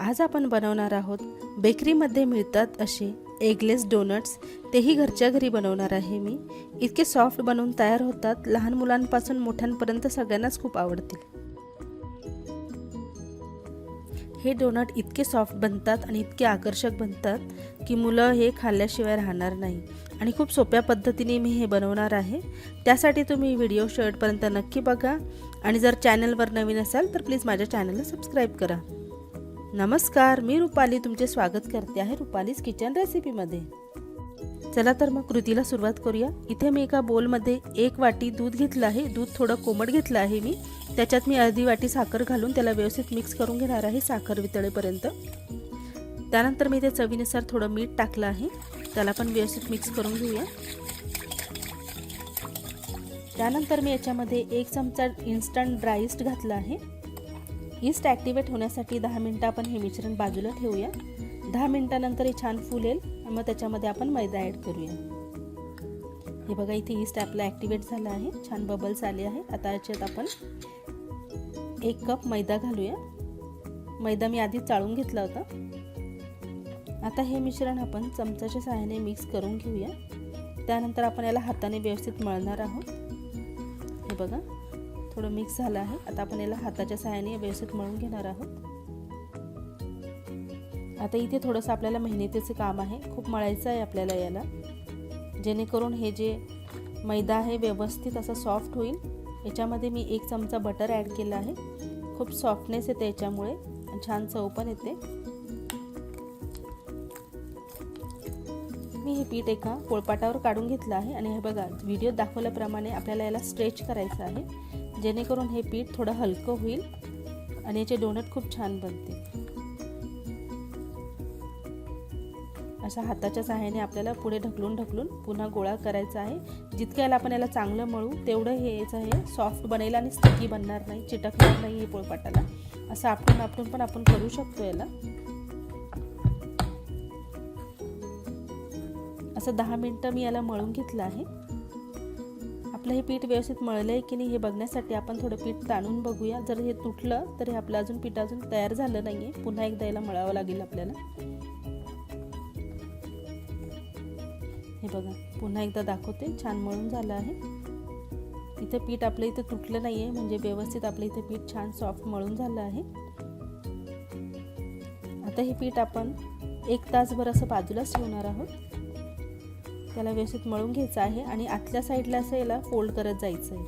आज आपण बनवणार आहोत बेकरीमध्ये मिळतात असे एगलेस डोनट्स तेही घरच्या घरी बनवणार आहे मी. इतके सॉफ्ट बनवून तयार होतात. लहान मुलांपासून मोठ्यांपर्यंत सगळ्यांनाच खूप आवडतील. हे डोनट इतके सॉफ्ट बनतात आणि इतके आकर्षक बनतात की मुलं हे खाल्ल्याशिवाय राहणार नाही. आणि खूप सोप्या पद्धतीने मी हे बनवणार आहे. त्यासाठी तुम्ही व्हिडिओ शेवटपर्यंत नक्की बघा. आणि जर चॅनलवर नवीन असाल तर प्लीज माझ्या चॅनलला सबस्क्राईब करा. नमस्कार मी रुपाली तुमचे स्वागत करते आहे रुपालीज किचन रेसिपीमध्ये. चला तर मग कृतीला सुरुवात करूया. इथे मी एका बोलमध्ये एक वाटी दूध घेतलं आहे. दूध थोडं कोमट घेतलं आहे मी. त्याच्यात मी अर्धी वाटी साखर घालून त्याला व्यवस्थित मिक्स करून घेणार आहे साखर वितळेपर्यंत. त्यानंतर मी ते चवीनुसार थोडं मीठ टाकलं आहे. त्याला पण व्यवस्थित मिक्स करून घेऊया. त्यानंतर मी याच्यामध्ये एक चमचा इन्स्टंट ड्राय घातला आहे. इस्ट ॲक्टिवेट होण्यासाठी दहा मिनटं आपण हे मिश्रण बाजूला ठेवूया. दहा मिनटानंतर हे छान फुलेल. मग त्याच्यामध्ये आपण मैदा ॲड करूया. हे बघा इथे ईस्ट आपला ॲक्टिवेट झाला आहे. छान बबल्स आले आहे आता याच्यात आपण एक कप मैदा घालूया. मैदा मी आधीच चाळून घेतला होता. आता हे मिश्रण आपण चमचाच्या सहाय्याने मिक्स करून घेऊया. त्यानंतर आपण याला हाताने व्यवस्थित मळणार आहोत. हे बघा. थोडं मिक्स झालं आहे. आता आपण याला हाताच्या सहाय्याने व्यवस्थित मळून घेणार आहोत. आता इथे थोडंसं आपल्याला मेहनतीचं काम आहे. खूप मळायचं आहे आपल्याला याला. जेणेकरून हे जे मैदा आहे व्यवस्थित असं सॉफ्ट होईल. याच्यामध्ये मी एक चमचा बटर ॲड केलं आहे. खूप सॉफ्टनेस येते याच्यामुळे. छान चव पण येते. मी हे पीठ एका पोळपाटावर काढून घेतलं आहे. आणि हे बघा व्हिडिओ दाखवल्याप्रमाणे आपल्याला याला स्ट्रेच करायचं आहे. जेणेकरून हे पीठ थोडं हलकं होईल आणि याचे डोनट खूप छान बनतील. अशा हाताच्या सहाय्याने आपल्याला पुढे ढकलून ढकलून पुन्हा गोळा करायचा आहे. जितक्या याला आपण याला चांगलं मळू तेवढं हे याचं हे सॉफ्ट बनेल आणि स्टिकी बनणार नाही चिटकणार नाही हे पोळपाटाला. असं आपटून आपटून पण आपण करू शकतो याला. असं दहा मिनटं मी याला मळून घेतलं आहे. आपलं हे पीठ व्यवस्थित मळलं आहे की नाही हे बघण्यासाठी आपण थोडं पीठ ताणून बघूया. जर हे तुटलं तर हे आपलं अजून पीठ अजून तयार झालं नाही आहे पुन्हा एकदा याला मळावं लागेल आपल्याला. हे बघा पुन्हा एकदा दाखवते. छान मळून झालं आहे. इथं पीठ आपलं इथं तुटलं नाही आहे म्हणजे व्यवस्थित आपलं इथं पीठ छान सॉफ्ट मळून झालं आहे. आता हे पीठ आपण एक तासभर असं बाजूलाच ठेवणार आहोत. त्याला व्यवस्थित मळून घ्यायचं आहे आणि आतल्या साईडला असं याला फोल्ड करत जायचं आहे.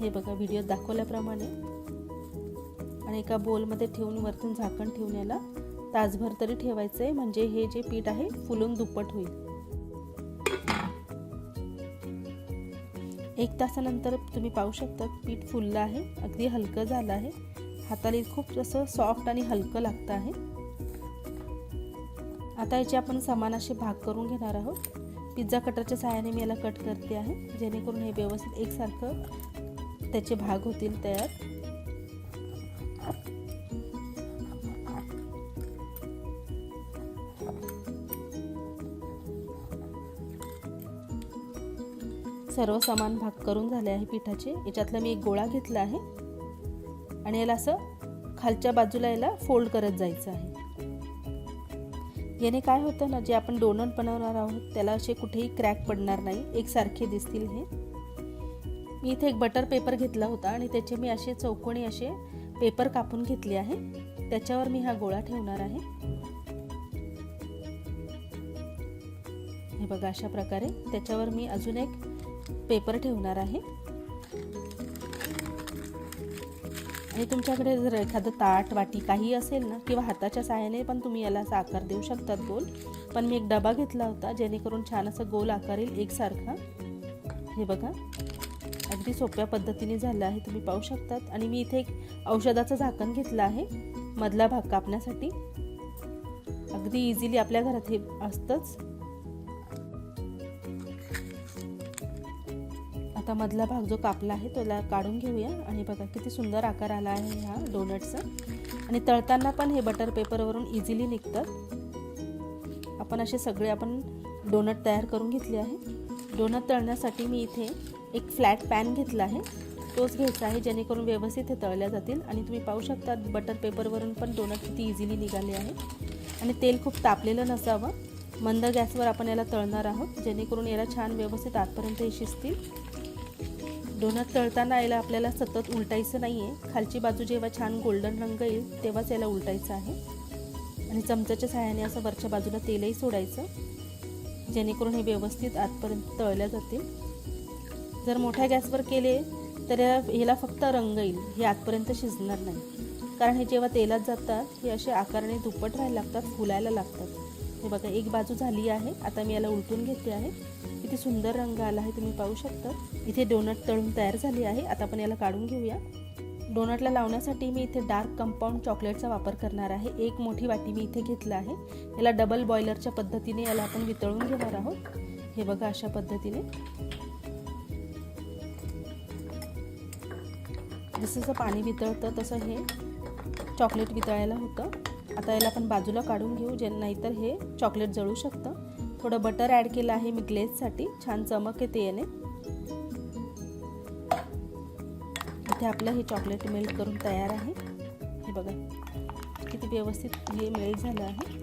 हे बघा व्हिडिओ दाखवल्याप्रमाणे. आणि एका बोलमध्ये ठेवून वरतून झाकण ठेवून याला तासभर तरी ठेवायचं आहे. म्हणजे हे जे पीठ आहे फुलून दुप्पट होईल. एक तासानंतर तुम्ही पाहू शकता पीठ फुललं आहे. अगदी हलकं झालं आहे. हाताला खूप असं सॉफ्ट आणि हलकं लागतं आहे. आता याचे आपण समान असे भाग करून घेणार आहोत. पिझ्झा कटरच्या सहाय्याने मी याला कट करते आहे जेणेकरून हे व्यवस्थित एकसारखं त्याचे भाग होतील तयार. सर्व समान भाग करून झाले आहे पिठाचे. याच्यातला मी एक गोळा घेतला आहे. आणि याला असं खालच्या बाजूला याला फोल्ड करत जायचं आहे. याने काय होतं ना जे आपण डोनट बनवणार आहोत त्याला असे कुठेही क्रॅक पडणार नाही. एकसारखे दिसतील हे. मी इथे एक बटर पेपर घेतला होता आणि त्याचे मी असे चौकोनी असे पेपर कापून घेतले आहे. त्याच्यावर मी हा गोळा ठेवणार आहे. हे बघा अशा प्रकारे त्याच्यावर मी अजून एक पेपर ठेवणार आहे. आणि तुमच्याकडे जर एखादं ताट वाटी काही असेल ना किंवा हाताच्या साहाय्याने पण तुम्ही याला असा आकार देऊ शकतात गोल. पण मी एक डबा घेतला होता जेणेकरून छान असं गोल आकार येईल एकसारखा. हे बघा. अगदी सोप्या पद्धतीने झालं आहे तुम्ही पाहू शकतात. आणि मी इथे एक औषधाचं झाकण घेतलं आहे मधला भाग कापण्यासाठी. अगदी इझिली आपल्या घरात हे असतंच. आता मधला भाग जो कापला आहे त्याला काढून घेऊया. आणि बघा किती सुंदर आकार आला आहे ह्या डोनटचा आणि तळताना पण हे बटर पेपरवरून इझिली निघतात. आपण असे सगळे आपण डोनट तयार करून घेतले आहे. डोनट तळण्यासाठी मी इथे एक फ्लॅट पॅन घेतला आहे. तोच घ्यायचा आहे जेणेकरून व्यवस्थित हे तळल्या जातील. आणि तुम्ही पाहू शकता बटर पेपरवरून पण डोनट किती इझिली निघाले आहे. आणि तेल खूप तापलेलं नसावं. मंद गॅसवर आपण याला तळणार आहोत जेणेकरून याला छान व्यवस्थित आतपर्यंत हे शिजतील. डोनट तळताना याला आपल्याला सतत उलटायचं नाही आहे खालची बाजू जेव्हा छान गोल्डन रंग येईल तेव्हाच याला उलटायचं आहे. आणि चमच्याच्या सहाय्याने असं वरच्या बाजूला तेलही सोडायचं जेणेकरून हे व्यवस्थित आतपर्यंत तळल्या जातील. जर मोठ्या गॅसवर केले तर ह्याला फक्त रंग येईल. हे आतपर्यंत शिजणार नाही. कारण हे जेव्हा तेलात जातात हे असे आकाराने दुप्पट राहायला लागतात फुलायला लागतात. हे बघा एक बाजू झाली आहे. आता मी याला उलटून घेते आहे. किती सुंदर रंग आला आहे तुम्ही पाहू शकता. इथे डोनट तळून तयार झाली आहे. आता आपण याला काढून घेऊया. डोनटला लावण्यासाठी मी इथे डार्क कंपाऊंड चॉकलेटचा वापर करणार आहे. एक मोठी वाटी मी इथे घेतलं आहे. याला डबल बॉयलरच्या पद्धतीने याला आपण वितळून घेणार आहोत. हे बघा अशा पद्धतीने. जसं जसं पाणी वितळतं तसं हे चॉकलेट वितळायला होतं. आता याला आपण बाजूला काढून घेऊ. जे नाहीतर हे चॉकलेट जळू शकतं. थोडं बटर ॲड केलं आहे मी ग्लेजसाठी छान चमक येते याने. इथे आपलं हे चॉकलेट मेल्ट करून तयार आहे. हे बघा किती व्यवस्थित हे मेल्ट झालं आहे.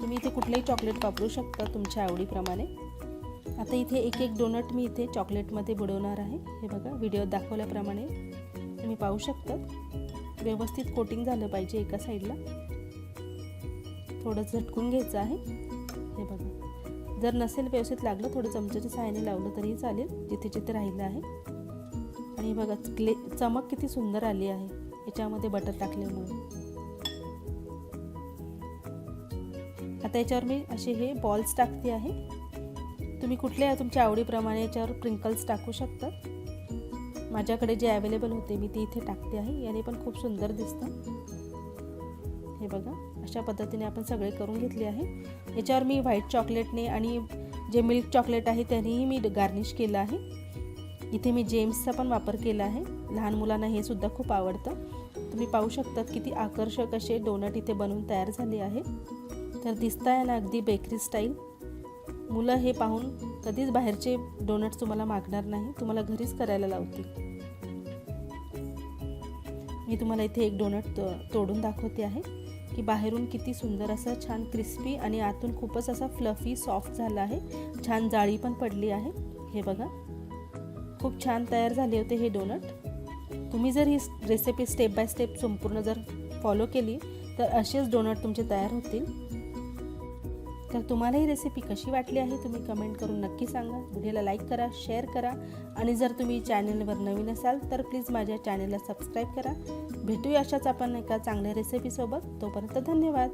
तुम्ही इथे कुठलंही चॉकलेट वापरू शकता तुमच्या आवडीप्रमाणे. आता इथे एक एक डोनट मी इथे चॉकलेटमध्ये बुडवणार आहे. हे बघा व्हिडिओ दाखवल्याप्रमाणे तुम्ही पाहू शकता. व्यवस्थित कोटिंग झालं पाहिजे एका साईडला थोडं झटकून घ्यायचं आहे. हे बघा. जर नसेल व्यवस्थित लागलं थोडं चमच्याच्या सहाय्याने लावलं तरी चालेल जिथे जिथे राहिलं आहे. आणि बघा क्ले चमक किती सुंदर आली आहे. याच्यामध्ये बटर टाकल्यामुळे. आता याच्यावर मी असे हे बॉल्स टाकते आहे. तुम्ही कुठल्या तुमच्या आवडीप्रमाणे याच्यावर प्रिंकल्स टाकू शकता. माझ्याकडे जे अवेलेबल होते मी ते इथे टाकते आहे. याने पण खूप सुंदर दिसतं. हे बघा. अशा पद्धतीने आपण सगळे करून घेतले आहे. याच्यावर मी व्हाईट चॉकलेटने आणि जे मिल्क चॉकलेट आहे त्यानेही मी गार्निश केलं आहे. इथे मी जेम्सचा पण वापर केला आहे. लहान मुलांना हे सुद्धा खूप आवडतं. तुम्ही पाहू शकतात किती आकर्षक असे डोनट इथे बनवून तयार झाले आहे. तर दिसत आहे ना अगदी बेकरी स्टाईल मुलं हे पाहून कधीच बाहेरचे डोनट्स तुम्हाला मागणार नाही. तुम्हाला घरीच करायला लावतील. मी तुम्हाला इथे एक डोनट तोडून दाखवते आहे. की बाहेरून किती सुंदर असं छान क्रिस्पी आणि आतून खूपच असा फ्लफी सॉफ्ट झाला आहे. छान जाळी पण पडली आहे. हे बघा. खूप छान तयार झाले होते हे डोनट तुम्ही जर ही रेसिपी स्टेप बाय स्टेप संपूर्ण जर फॉलो केली तर असेच डोनट तुमचे तयार होतील. तर तुम्हाला ही रेसिपी कशी वाटली आहे तुम्ही कमेंट करून नक्की सांगा. व्हिडिओला लाईक करा शेअर करा आणि जर तुम्ही चॅनलवर नवीन असाल तर प्लीज माझ्या चॅनलला सबस्क्राईब करा. भेटूया अशाच आपण एका चांगल्या रेसिपीसोबत तोपर्यंत धन्यवाद.